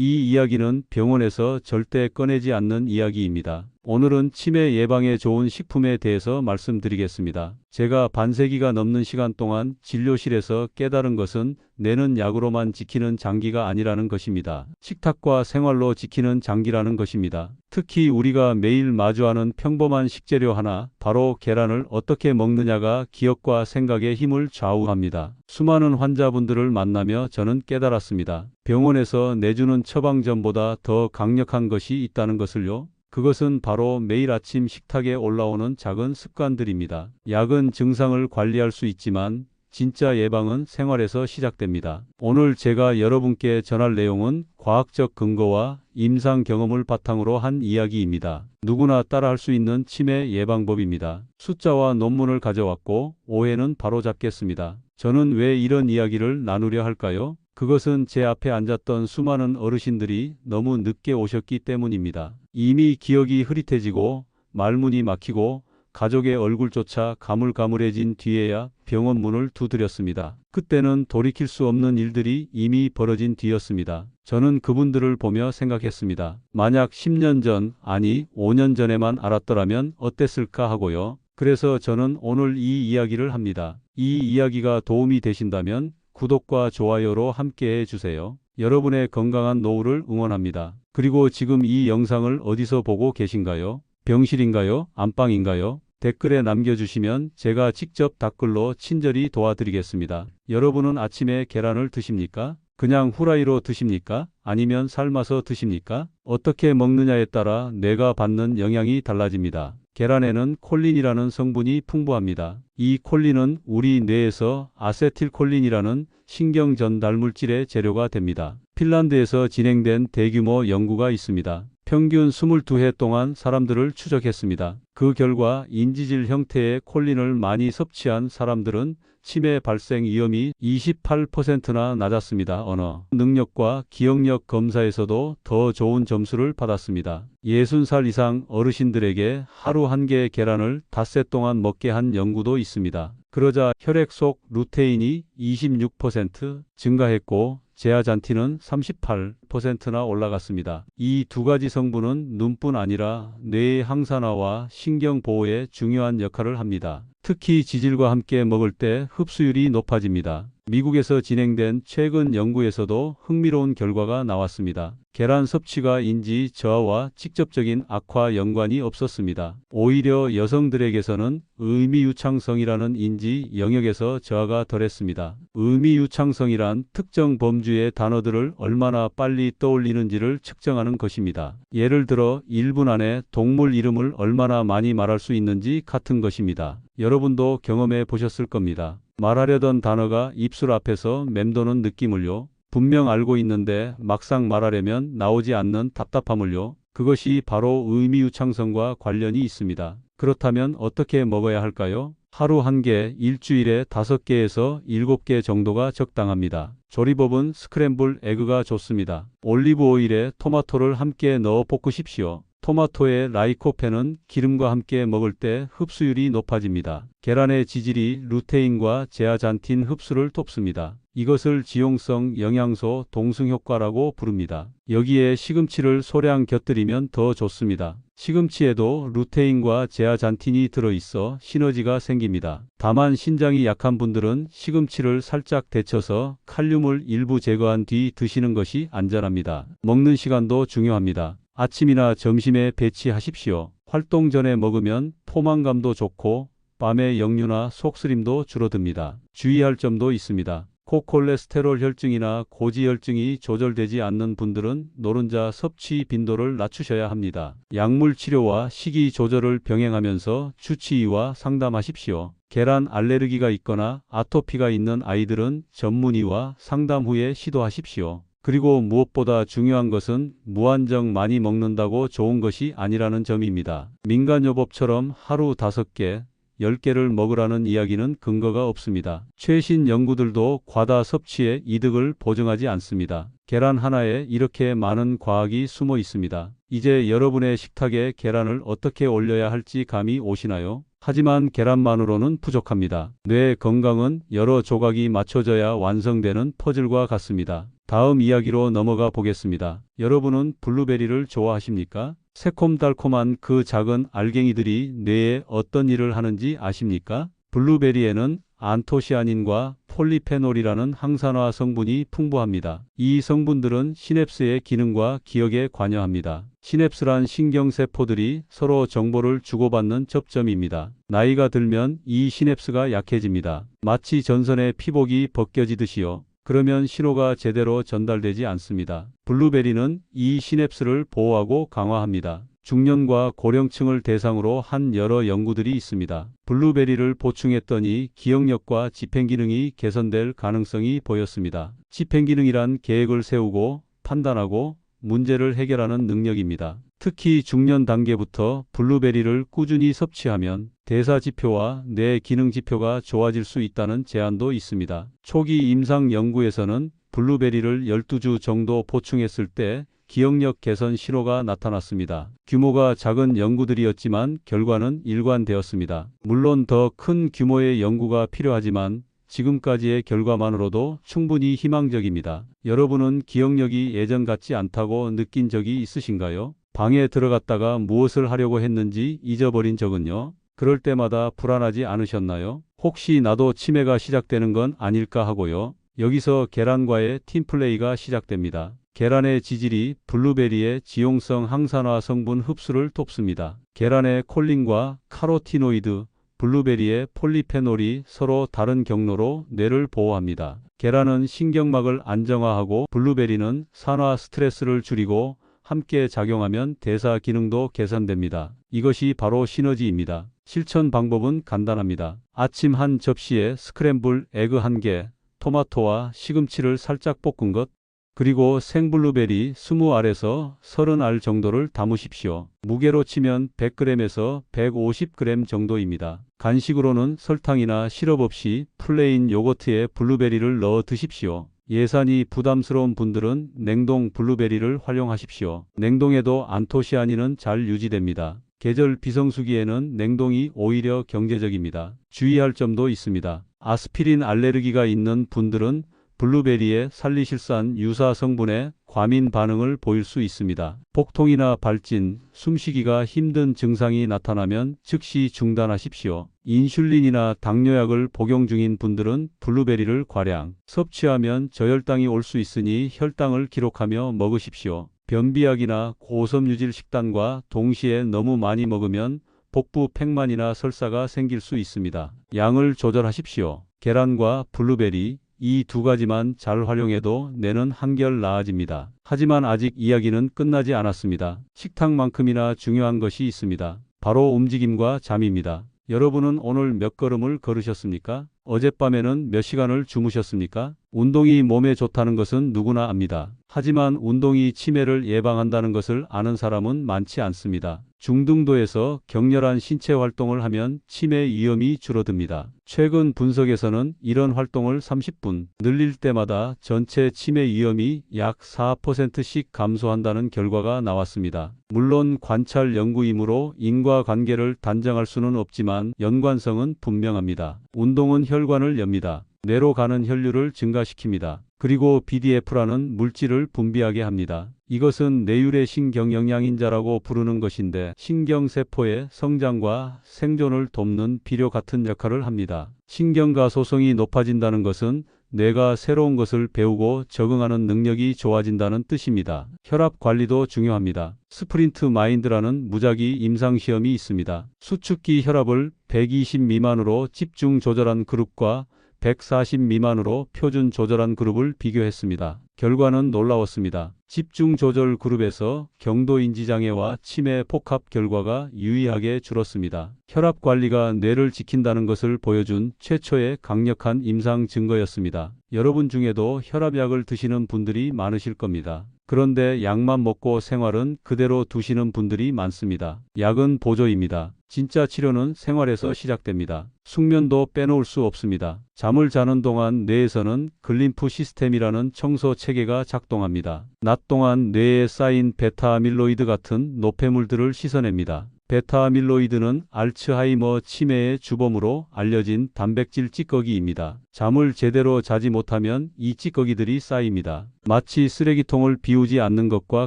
이 이야기는 병원에서 절대 꺼내지 않는 이야기입니다. 오늘은 치매 예방에 좋은 식품에 대해서 말씀드리겠습니다. 제가 반세기가 넘는 시간 동안 진료실에서 깨달은 것은 내는 약으로만 지키는 장기가 아니라는 것입니다. 식탁과 생활로 지키는 장기라는 것입니다. 특히 우리가 매일 마주하는 평범한 식재료 하나, 바로 계란을 어떻게 먹느냐가 기억과 생각의 힘을 좌우합니다. 수많은 환자분들을 만나며 저는 깨달았습니다. 병원에서 내주는 처방전보다 더 강력한 것이 있다는 것을요. 그것은 바로 매일 아침 식탁에 올라오는 작은 습관들입니다. 약은 증상을 관리할 수 있지만 진짜 예방은 생활에서 시작됩니다. 오늘 제가 여러분께 전할 내용은 과학적 근거와 임상 경험을 바탕으로 한 이야기입니다. 누구나 따라할 수 있는 치매 예방법입니다. 숫자와 논문을 가져왔고 오해는 바로 잡겠습니다. 저는 왜 이런 이야기를 나누려 할까요? 그것은 제 앞에 앉았던 수많은 어르신들이 너무 늦게 오셨기 때문입니다. 이미 기억이 흐릿해지고 말문이 막히고 가족의 얼굴조차 가물가물해진 뒤에야 병원 문을 두드렸습니다. 그때는 돌이킬 수 없는 일들이 이미 벌어진 뒤였습니다. 저는 그분들을 보며 생각했습니다. 만약 10년 전, 아니 5년 전에만 알았더라면 어땠을까 하고요. 그래서 저는 오늘 이 이야기를 합니다. 이 이야기가 도움이 되신다면 구독과 좋아요로 함께 해 주세요. 여러분의 건강한 노후를 응원합니다. 그리고 지금 이 영상을 어디서 보고 계신가요? 병실인가요? 안방인가요? 댓글에 남겨주시면 제가 직접 댓글로 친절히 도와드리겠습니다. 여러분은 아침에 계란을 드십니까? 그냥 후라이로 드십니까? 아니면 삶아서 드십니까? 어떻게 먹느냐에 따라 뇌가 받는 영향이 달라집니다. 계란에는 콜린이라는 성분이 풍부합니다. 이 콜린은 우리 뇌에서 아세틸콜린이라는 신경 전달 물질의 재료가 됩니다. 핀란드에서 진행된 대규모 연구가 있습니다. 평균 22해 동안 사람들을 추적했습니다. 그 결과 인지질 형태의 콜린을 많이 섭취한 사람들은 치매 발생 위험이 28%나 낮았습니다. 언어 능력과 기억력 검사에서도 더 좋은 점수를 받았습니다. 60살 이상 어르신들에게 하루 한 개의 계란을 닷새 동안 먹게 한 연구도 있습니다. 그러자 혈액 속 루테인이 26% 증가했고 제아잔틴은 38%나 올라갔습니다. 이 두 가지 성분은 눈뿐 아니라 뇌의 항산화와 신경 보호에 중요한 역할을 합니다. 특히 지질과 함께 먹을 때 흡수율이 높아집니다. 미국에서 진행된 최근 연구에서도 흥미로운 결과가 나왔습니다. 계란 섭취가 인지 저하와 직접적인 악화 연관이 없었습니다. 오히려 여성들에게서는 의미유창성이라는 인지 영역에서 저하가 덜했습니다. 의미유창성이란 특정 범주의 단어들을 얼마나 빨리 떠올리는지를 측정하는 것입니다. 예를 들어 1분 안에 동물 이름을 얼마나 많이 말할 수 있는지 같은 것입니다. 여러분도 경험해 보셨을 겁니다. 말하려던 단어가 입술 앞에서 맴도는 느낌을요. 분명 알고 있는데 막상 말하려면 나오지 않는 답답함을요. 그것이 바로 의미유창성과 관련이 있습니다. 그렇다면 어떻게 먹어야 할까요? 하루 한 개, 일주일에 다섯 개에서 일곱 개 정도가 적당합니다. 조리법은 스크램블 에그가 좋습니다. 올리브 오일에 토마토를 함께 넣어 볶으십시오. 토마토의 라이코펜은 기름과 함께 먹을 때 흡수율이 높아집니다. 계란의 지질이 루테인과 제아잔틴 흡수를 돕습니다. 이것을 지용성 영양소 동승효과라고 부릅니다. 여기에 시금치를 소량 곁들이면 더 좋습니다. 시금치에도 루테인과 제아잔틴이 들어있어 시너지가 생깁니다. 다만 신장이 약한 분들은 시금치를 살짝 데쳐서 칼륨을 일부 제거한 뒤 드시는 것이 안전합니다. 먹는 시간도 중요합니다. 아침이나 점심에 배치하십시오. 활동 전에 먹으면 포만감도 좋고 밤에 역류나 속쓰림도 줄어듭니다. 주의할 점도 있습니다. 고콜레스테롤 혈증이나 고지혈증이 조절되지 않는 분들은 노른자 섭취 빈도를 낮추셔야 합니다. 약물 치료와 식이 조절을 병행하면서 주치의와 상담하십시오. 계란 알레르기가 있거나 아토피가 있는 아이들은 전문의와 상담 후에 시도하십시오. 그리고 무엇보다 중요한 것은 무한정 많이 먹는다고 좋은 것이 아니라는 점입니다. 민간요법처럼 하루 다섯 개, 10개를 먹으라는 이야기는 근거가 없습니다. 최신 연구들도 과다 섭취의 이득을 보증하지 않습니다. 계란 하나에 이렇게 많은 과학이 숨어 있습니다. 이제 여러분의 식탁에 계란을 어떻게 올려야 할지 감이 오시나요? 하지만 계란만으로는 부족합니다. 뇌 건강은 여러 조각이 맞춰져야 완성되는 퍼즐과 같습니다. 다음 이야기로 넘어가 보겠습니다. 여러분은 블루베리를 좋아하십니까? 새콤달콤한 그 작은 알갱이들이 뇌에 어떤 일을 하는지 아십니까? 블루베리에는 안토시아닌과 폴리페놀이라는 항산화 성분이 풍부합니다. 이 성분들은 시냅스의 기능과 기억에 관여합니다. 시냅스란 신경세포들이 서로 정보를 주고받는 접점입니다. 나이가 들면 이 시냅스가 약해집니다. 마치 전선의 피복이 벗겨지듯이요. 그러면 신호가 제대로 전달되지 않습니다. 블루베리는 이 시냅스를 보호하고 강화합니다. 중년과 고령층을 대상으로 한 여러 연구들이 있습니다. 블루베리를 보충했더니 기억력과 집행기능이 개선될 가능성이 보였습니다. 집행기능이란 계획을 세우고 판단하고 문제를 해결하는 능력입니다. 특히 중년 단계부터 블루베리를 꾸준히 섭취하면 대사 지표와 뇌 기능 지표가 좋아질 수 있다는 제안도 있습니다. 초기 임상 연구에서는 블루베리를 12주 정도 보충했을 때 기억력 개선 신호가 나타났습니다. 규모가 작은 연구들이었지만 결과는 일관되었습니다. 물론 더 큰 규모의 연구가 필요하지만 지금까지의 결과만으로도 충분히 희망적입니다. 여러분은 기억력이 예전 같지 않다고 느낀 적이 있으신가요? 방에 들어갔다가 무엇을 하려고 했는지 잊어버린 적은요? 그럴 때마다 불안하지 않으셨나요? 혹시 나도 치매가 시작되는 건 아닐까 하고요. 여기서 계란과의 팀플레이가 시작됩니다. 계란의 지질이 블루베리의 지용성 항산화 성분 흡수를 돕습니다. 계란의 콜린과 카로티노이드, 블루베리의 폴리페놀이 서로 다른 경로로 뇌를 보호합니다. 계란은 신경막을 안정화하고 블루베리는 산화 스트레스를 줄이고 함께 작용하면 대사 기능도 개선됩니다. 이것이 바로 시너지입니다. 실천 방법은 간단합니다. 아침 한 접시에 스크램블 에그 한 개, 토마토와 시금치를 살짝 볶은 것, 그리고 생블루베리 20알에서 30알 정도를 담으십시오. 무게로 치면 100g에서 150g 정도입니다. 간식으로는 설탕이나 시럽 없이 플레인 요거트에 블루베리를 넣어 드십시오. 예산이 부담스러운 분들은 냉동 블루베리를 활용하십시오. 냉동에도 안토시아닌은 잘 유지됩니다. 계절 비성수기에는 냉동이 오히려 경제적입니다. 주의할 점도 있습니다. 아스피린 알레르기가 있는 분들은 블루베리의 살리실산 유사 성분에 과민 반응을 보일 수 있습니다. 복통이나 발진, 숨쉬기가 힘든 증상이 나타나면 즉시 중단하십시오. 인슐린이나 당뇨약을 복용 중인 분들은 블루베리를 과량 섭취하면 저혈당이 올 수 있으니 혈당을 기록하며 먹으십시오. 변비약이나 고섬유질 식단과 동시에 너무 많이 먹으면 복부 팽만이나 설사가 생길 수 있습니다. 양을 조절하십시오. 계란과 블루베리, 이 두 가지만 잘 활용해도 뇌는 한결 나아집니다. 하지만 아직 이야기는 끝나지 않았습니다. 식탁만큼이나 중요한 것이 있습니다. 바로 움직임과 잠입니다. 여러분은 오늘 몇 걸음을 걸으셨습니까? 어젯밤에는 몇 시간을 주무셨습니까? 운동이 몸에 좋다는 것은 누구나 압니다. 하지만 운동이 치매를 예방한다는 것을 아는 사람은 많지 않습니다. 중등도에서 격렬한 신체 활동을 하면 치매 위험이 줄어듭니다. 최근 분석에서는 이런 활동을 30분 늘릴 때마다 전체 치매 위험이 약 4%씩 감소한다는 결과가 나왔습니다. 물론 관찰 연구이므로 인과 관계를 단정할 수는 없지만 연관성은 분명합니다. 운동은 혈관을 엽니다. 뇌로 가는 혈류를 증가시킵니다. 그리고 BDF라는 물질을 분비하게 합니다. 이것은 뇌율의 신경 영양인자라고 부르는 것인데 신경세포의 성장과 생존을 돕는 비료 같은 역할을 합니다. 신경가 소성이 높아진다는 것은 뇌가 새로운 것을 배우고 적응하는 능력이 좋아진다는 뜻입니다. 혈압 관리도 중요합니다. 스프린트 마인드라는 무작위 임상시험이 있습니다. 수축기 혈압을 120 미만으로 집중 조절한 그룹과 140 미만으로 표준 조절한 그룹을 비교했습니다. 결과는 놀라웠습니다. 집중 조절 그룹에서 경도 인지 장애와 치매 복합 결과가 유의하게 줄었습니다. 혈압 관리가 뇌를 지킨다는 것을 보여준 최초의 강력한 임상 증거였습니다. 여러분 중에도 혈압약을 드시는 분들이 많으실 겁니다. 그런데 약만 먹고 생활은 그대로 두시는 분들이 많습니다. 약은 보조입니다. 진짜 치료는 생활에서 시작됩니다. 숙면도 빼놓을 수 없습니다. 잠을 자는 동안 뇌에서는 글림프 시스템이라는 청소 체계가 작동합니다. 낮 동안 뇌에 쌓인 베타 아밀로이드 같은 노폐물들을 씻어냅니다. 베타아밀로이드는 알츠하이머 치매의 주범으로 알려진 단백질 찌꺼기입니다. 잠을 제대로 자지 못하면 이 찌꺼기들이 쌓입니다. 마치 쓰레기통을 비우지 않는 것과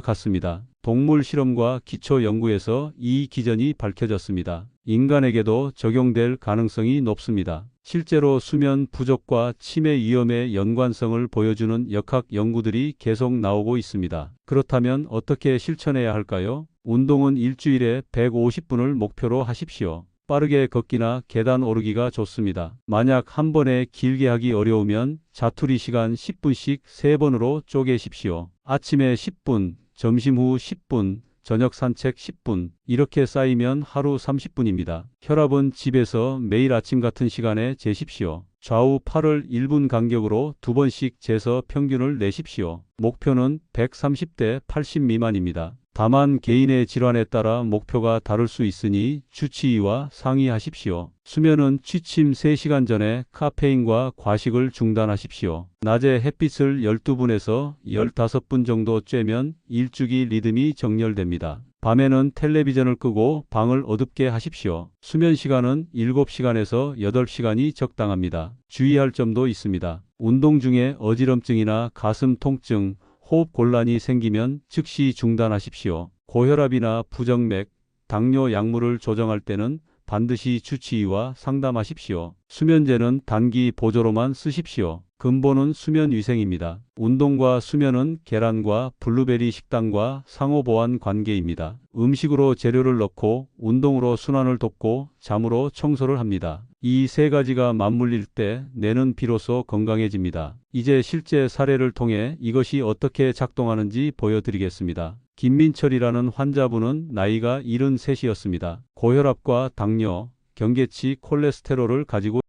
같습니다. 동물 실험과 기초 연구에서 이 기전이 밝혀졌습니다. 인간에게도 적용될 가능성이 높습니다. 실제로 수면 부족과 치매 위험의 연관성을 보여주는 역학 연구들이 계속 나오고 있습니다. 그렇다면 어떻게 실천해야 할까요? 운동은 일주일에 150분을 목표로 하십시오. 빠르게 걷기나 계단 오르기가 좋습니다. 만약 한 번에 길게 하기 어려우면 자투리 시간 10분씩 3번으로 쪼개십시오. 아침에 10분, 점심 후 10분, 저녁 산책 10분, 이렇게 쌓이면 하루 30분입니다. 혈압은 집에서 매일 아침 같은 시간에 재십시오. 좌우 팔을 1분 간격으로 두 번씩 재서 평균을 내십시오. 목표는 130대 80 미만입니다. 다만 개인의 질환에 따라 목표가 다를 수 있으니 주치의와 상의하십시오. 수면은 취침 3시간 전에 카페인과 과식을 중단하십시오. 낮에 햇빛을 12분에서 15분 정도 쬐면 일주기 리듬이 정렬됩니다. 밤에는 텔레비전을 끄고 방을 어둡게 하십시오. 수면 시간은 7시간에서 8시간이 적당합니다. 주의할 점도 있습니다. 운동 중에 어지럼증이나 가슴 통증, 호흡 곤란이 생기면 즉시 중단하십시오. 고혈압이나 부정맥, 당뇨 약물을 조정할 때는 반드시 주치의와 상담하십시오. 수면제는 단기 보조로만 쓰십시오. 근본은 수면 위생입니다. 운동과 수면은 계란과 블루베리 식단과 상호보완 관계입니다. 음식으로 재료를 넣고 운동으로 순환을 돕고 잠으로 청소를 합니다. 이 세 가지가 맞물릴 때 뇌는 비로소 건강해집니다. 이제 실제 사례를 통해 이것이 어떻게 작동하는지 보여드리겠습니다. 김민철이라는 환자분은 나이가 73이었습니다. 고혈압과 당뇨, 경계치 콜레스테롤을 가지고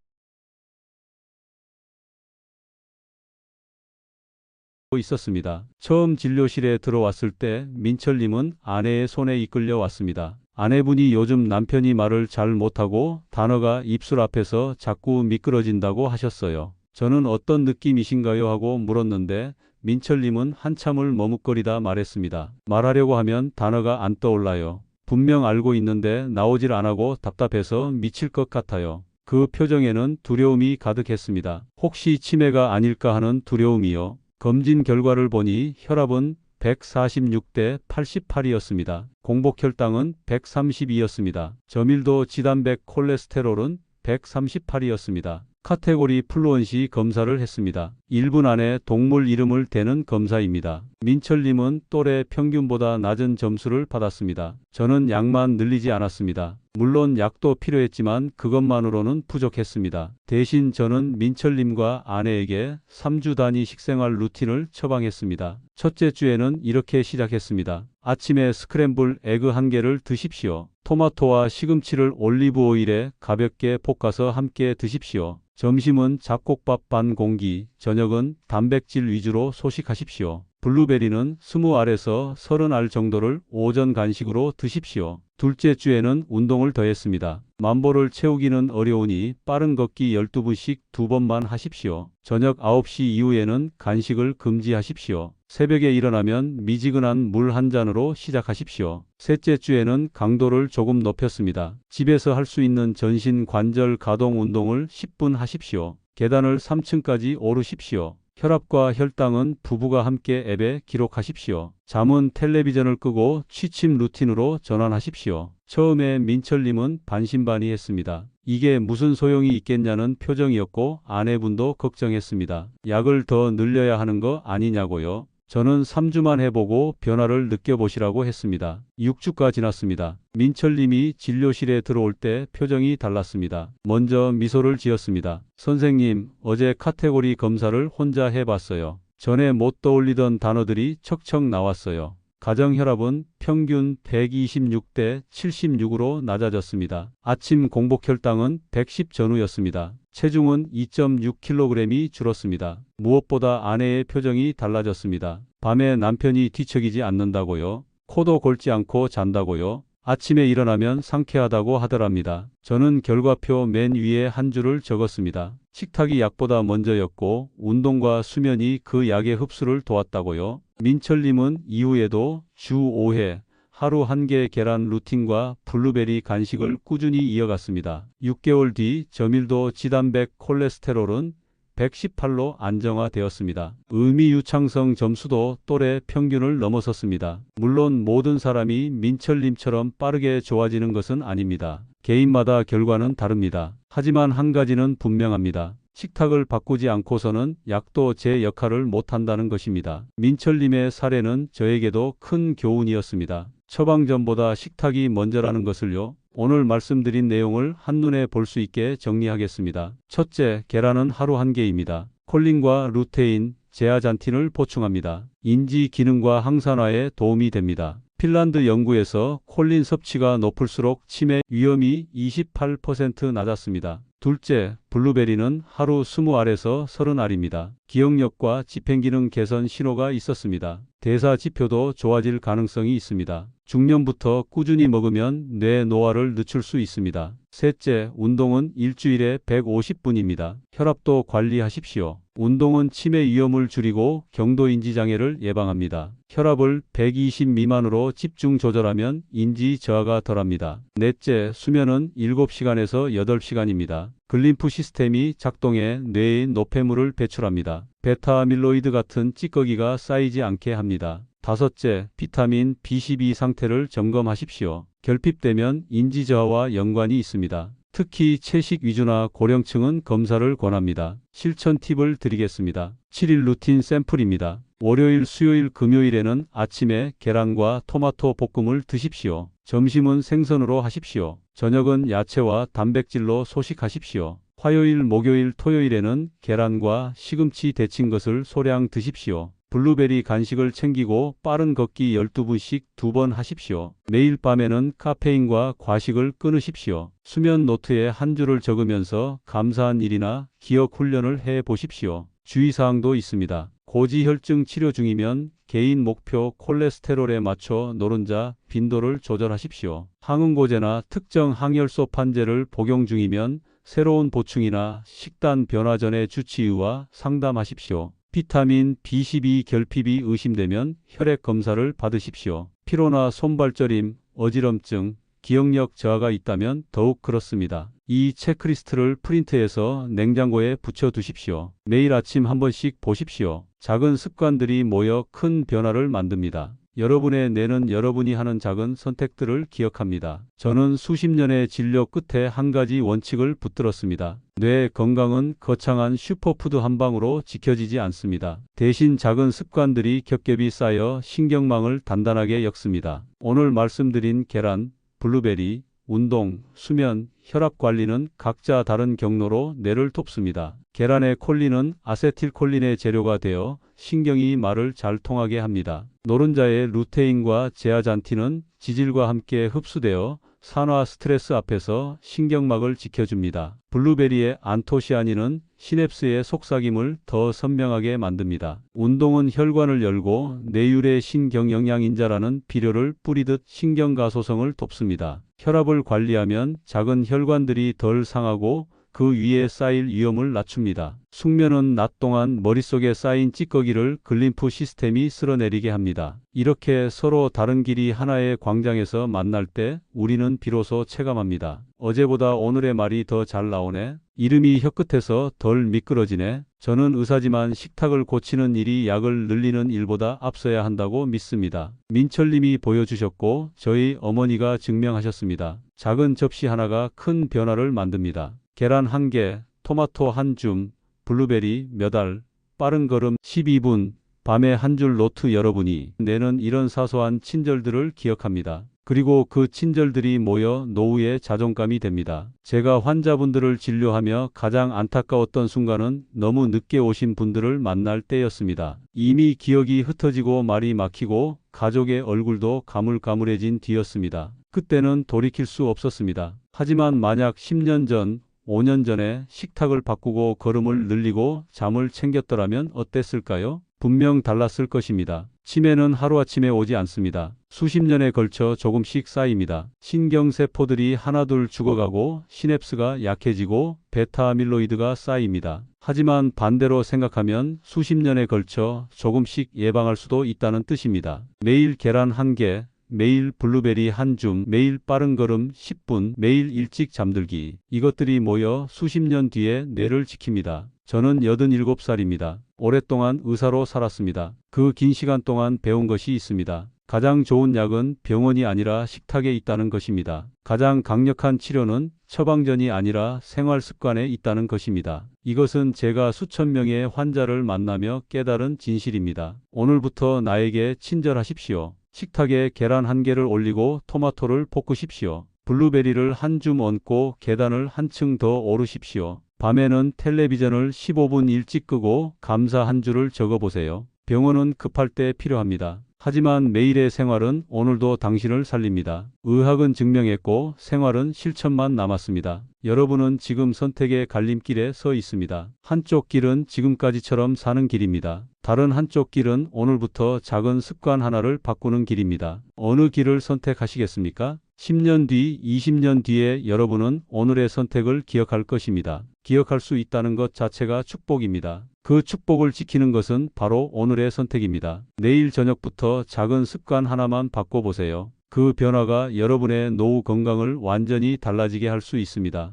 있었습니다. 처음 진료실에 들어왔을 때 민철님은 아내의 손에 이끌려 왔습니다. 아내분이 요즘 남편이 말을 잘 못하고 단어가 입술 앞에서 자꾸 미끄러진다고 하셨어요. 저는 어떤 느낌이신가요? 하고 물었는데 민철님은 한참을 머뭇거리다 말했습니다. 말하려고 하면 단어가 안 떠올라요. 분명 알고 있는데 나오질 않고 답답해서 미칠 것 같아요. 그 표정에는 두려움이 가득했습니다. 혹시 치매가 아닐까 하는 두려움이요. 검진 결과를 보니 혈압은 146대 88이었습니다. 공복혈당은 132였습니다. 저밀도 지단백 콜레스테롤은 138이었습니다. 카테고리 플루언시 검사를 했습니다. 1분 안에 동물 이름을 대는 검사입니다. 민철님은 또래 평균보다 낮은 점수를 받았습니다. 저는 약만 늘리지 않았습니다. 물론 약도 필요했지만 그것만으로는 부족했습니다. 대신 저는 민철님과 아내에게 3주 단위 식생활 루틴을 처방했습니다. 첫째 주에는 이렇게 시작했습니다. 아침에 스크램블 에그 한 개를 드십시오. 토마토와 시금치를 올리브 오일에 가볍게 볶아서 함께 드십시오. 점심은 잡곡밥 반 공기, 저녁은 단백질 위주로 소식하십시오. 블루베리는 20알에서 30알 정도를 오전 간식으로 드십시오. 둘째 주에는 운동을 더했습니다. 만보를 채우기는 어려우니 빠른 걷기 12분씩 두 번만 하십시오. 저녁 9시 이후에는 간식을 금지하십시오. 새벽에 일어나면 미지근한 물 한 잔으로 시작하십시오. 셋째 주에는 강도를 조금 높였습니다. 집에서 할 수 있는 전신 관절 가동 운동을 10분 하십시오. 계단을 3층까지 오르십시오. 혈압과 혈당은 부부가 함께 앱에 기록하십시오. 잠은 텔레비전을 끄고 취침 루틴으로 전환하십시오. 처음에 민철님은 반신반의했습니다. 이게 무슨 소용이 있겠냐는 표정이었고 아내분도 걱정했습니다. 약을 더 늘려야 하는 거 아니냐고요. 저는 3주만 해보고 변화를 느껴보시라고 했습니다. 6주가 지났습니다. 민철님이 진료실에 들어올 때 표정이 달랐습니다. 먼저 미소를 지었습니다. 선생님, 어제 카테고리 검사를 혼자 해봤어요. 전에 못 떠올리던 단어들이 척척 나왔어요. 가정혈압은 평균 126대 76으로 낮아졌습니다. 아침 공복혈당은 110 전후였습니다. 체중은 2.6kg이 줄었습니다. 무엇보다 아내의 표정이 달라졌습니다. 밤에 남편이 뒤척이지 않는다고요? 코도 골지 않고 잔다고요? 아침에 일어나면 상쾌하다고 하더랍니다. 저는 결과표 맨 위에 한 줄을 적었습니다. 식탁이 약보다 먼저였고 운동과 수면이 그 약의 흡수를 도왔다고요. 민철님은 이후에도 주 5회 하루 한개 계란 루틴과 블루베리 간식을 꾸준히 이어갔습니다. 6개월 뒤 저밀도 지단백 콜레스테롤은 118로 안정화되었습니다. 의미 유창성 점수도 또래 평균을 넘어섰습니다. 물론 모든 사람이 민철님처럼 빠르게 좋아지는 것은 아닙니다. 개인마다 결과는 다릅니다. 하지만 한 가지는 분명합니다. 식탁을 바꾸지 않고서는 약도 제 역할을 못한다는 것입니다. 민철님의 사례는 저에게도 큰 교훈이었습니다. 처방전보다 식탁이 먼저라는 것을요. 오늘 말씀드린 내용을 한눈에 볼 수 있게 정리하겠습니다. 첫째, 계란은 하루 한 개입니다. 콜린과 루테인, 제아잔틴을 보충합니다. 인지 기능과 항산화에 도움이 됩니다. 핀란드 연구에서 콜린 섭취가 높을수록 치매 위험이 28% 낮았습니다. 둘째, 블루베리는 하루 20알에서 30알입니다. 기억력과 집행기능 개선 신호가 있었습니다. 대사 지표도 좋아질 가능성이 있습니다. 중년부터 꾸준히 먹으면 뇌 노화를 늦출 수 있습니다. 셋째, 운동은 일주일에 150분입니다. 혈압도 관리하십시오. 운동은 치매 위험을 줄이고 경도 인지 장애를 예방합니다. 혈압을 120 미만으로 집중 조절하면 인지 저하가 덜합니다. 넷째, 수면은 7시간에서 8시간입니다. 글림프 시스템이 작동해 뇌의 노폐물을 배출합니다. 베타 아밀로이드 같은 찌꺼기가 쌓이지 않게 합니다. 다섯째, 비타민 B12 상태를 점검하십시오. 결핍되면 인지 저하와 연관이 있습니다. 특히 채식 위주나 고령층은 검사를 권합니다. 실천 팁을 드리겠습니다. 7일 루틴 샘플입니다. 월요일, 수요일, 금요일에는 아침에 계란과 토마토 볶음을 드십시오. 점심은 생선으로 하십시오. 저녁은 야채와 단백질로 소식하십시오. 화요일, 목요일, 토요일에는 계란과 시금치 데친 것을 소량 드십시오. 블루베리 간식을 챙기고 빠른 걷기 12분씩 두 번 하십시오. 매일 밤에는 카페인과 과식을 끊으십시오. 수면 노트에 한 줄을 적으면서 감사한 일이나 기억 훈련을 해 보십시오. 주의사항도 있습니다. 고지혈증 치료 중이면 개인 목표 콜레스테롤에 맞춰 노른자 빈도를 조절하십시오. 항응고제나 특정 항열소 판제를 복용 중이면 새로운 보충이나 식단 변화 전에 주치의와 상담하십시오. 비타민 B12 결핍이 의심되면 혈액 검사를 받으십시오. 피로나 손발저림, 어지럼증, 기억력 저하가 있다면 더욱 그렇습니다. 이 체크리스트를 프린트해서 냉장고에 붙여 두십시오. 매일 아침 한 번씩 보십시오. 작은 습관들이 모여 큰 변화를 만듭니다. 여러분의 뇌는 여러분이 하는 작은 선택들을 기억합니다. 저는 수십 년의 진료 끝에 한 가지 원칙을 붙들었습니다. 뇌 건강은 거창한 슈퍼푸드 한 방으로 지켜지지 않습니다. 대신 작은 습관들이 겹겹이 쌓여 신경망을 단단하게 엮습니다. 오늘 말씀드린 계란, 블루베리, 운동, 수면, 혈압 관리는 각자 다른 경로로 뇌를 돕습니다. 계란의 콜린은 아세틸콜린의 재료가 되어 신경이 말을 잘 통하게 합니다. 노른자의 루테인과 제아잔틴은 지질과 함께 흡수되어 산화 스트레스 앞에서 신경막을 지켜줍니다. 블루베리의 안토시아닌은 시냅스의 속삭임을 더 선명하게 만듭니다. 운동은 혈관을 열고 뇌율의 신경영양인자라는 비료를 뿌리듯 신경가소성을 돕습니다. 혈압을 관리하면 작은 혈관들이 덜 상하고 그 위에 쌓일 위험을 낮춥니다. 숙면은 낮 동안 머릿속에 쌓인 찌꺼기를 글림프 시스템이 쓸어내리게 합니다. 이렇게 서로 다른 길이 하나의 광장에서 만날 때 우리는 비로소 체감합니다. 어제보다 오늘의 말이 더 잘 나오네. 이름이 혀끝에서 덜 미끄러지네. 저는 의사지만 식탁을 고치는 일이 약을 늘리는 일보다 앞서야 한다고 믿습니다. 민철님이 보여주셨고 저희 어머니가 증명하셨습니다. 작은 접시 하나가 큰 변화를 만듭니다. 계란 한 개, 토마토 한 줌, 블루베리 몇 알, 빠른 걸음 12분, 밤에 한 줄 노트 여러분이 내는 이런 사소한 친절들을 기억합니다. 그리고 그 친절들이 모여 노후의 자존감이 됩니다. 제가 환자분들을 진료하며 가장 안타까웠던 순간은 너무 늦게 오신 분들을 만날 때였습니다. 이미 기억이 흩어지고 말이 막히고 가족의 얼굴도 가물가물해진 뒤였습니다. 그때는 돌이킬 수 없었습니다. 하지만 만약 10년 전 5년 전에 식탁을 바꾸고 걸음을 늘리고 잠을 챙겼더라면 어땠을까요? 분명 달랐을 것입니다. 치매는 하루아침에 오지 않습니다. 수십 년에 걸쳐 조금씩 쌓입니다. 신경세포들이 하나둘 죽어가고 시냅스가 약해지고 베타아밀로이드가 쌓입니다. 하지만 반대로 생각하면 수십 년에 걸쳐 조금씩 예방할 수도 있다는 뜻입니다. 매일 계란 한 개, 매일 블루베리 한 줌, 매일 빠른 걸음 10분, 매일 일찍 잠들기. 이것들이 모여 수십 년 뒤에 뇌를 지킵니다. 저는 87살입니다. 오랫동안 의사로 살았습니다. 그 긴 시간 동안 배운 것이 있습니다. 가장 좋은 약은 병원이 아니라 식탁에 있다는 것입니다. 가장 강력한 치료는 처방전이 아니라 생활 습관에 있다는 것입니다. 이것은 제가 수천 명의 환자를 만나며 깨달은 진실입니다. 오늘부터 나에게 친절하십시오. 식탁에 계란 한 개를 올리고 토마토를 볶으십시오. 블루베리를 한 줌 얹고 계단을 한층 더 오르십시오. 밤에는 텔레비전을 15분 일찍 끄고 감사 한 줄을 적어 보세요. 병원은 급할 때 필요합니다. 하지만 매일의 생활은 오늘도 당신을 살립니다. 의학은 증명했고 생활은 실천만 남았습니다. 여러분은 지금 선택의 갈림길에 서 있습니다. 한쪽 길은 지금까지처럼 사는 길입니다. 다른 한쪽 길은 오늘부터 작은 습관 하나를 바꾸는 길입니다. 어느 길을 선택하시겠습니까? 10년 뒤, 20년 뒤에 여러분은 오늘의 선택을 기억할 것입니다. 기억할 수 있다는 것 자체가 축복입니다. 그 축복을 지키는 것은 바로 오늘의 선택입니다. 내일 저녁부터 작은 습관 하나만 바꿔보세요. 그 변화가 여러분의 노후 건강을 완전히 달라지게 할 수 있습니다.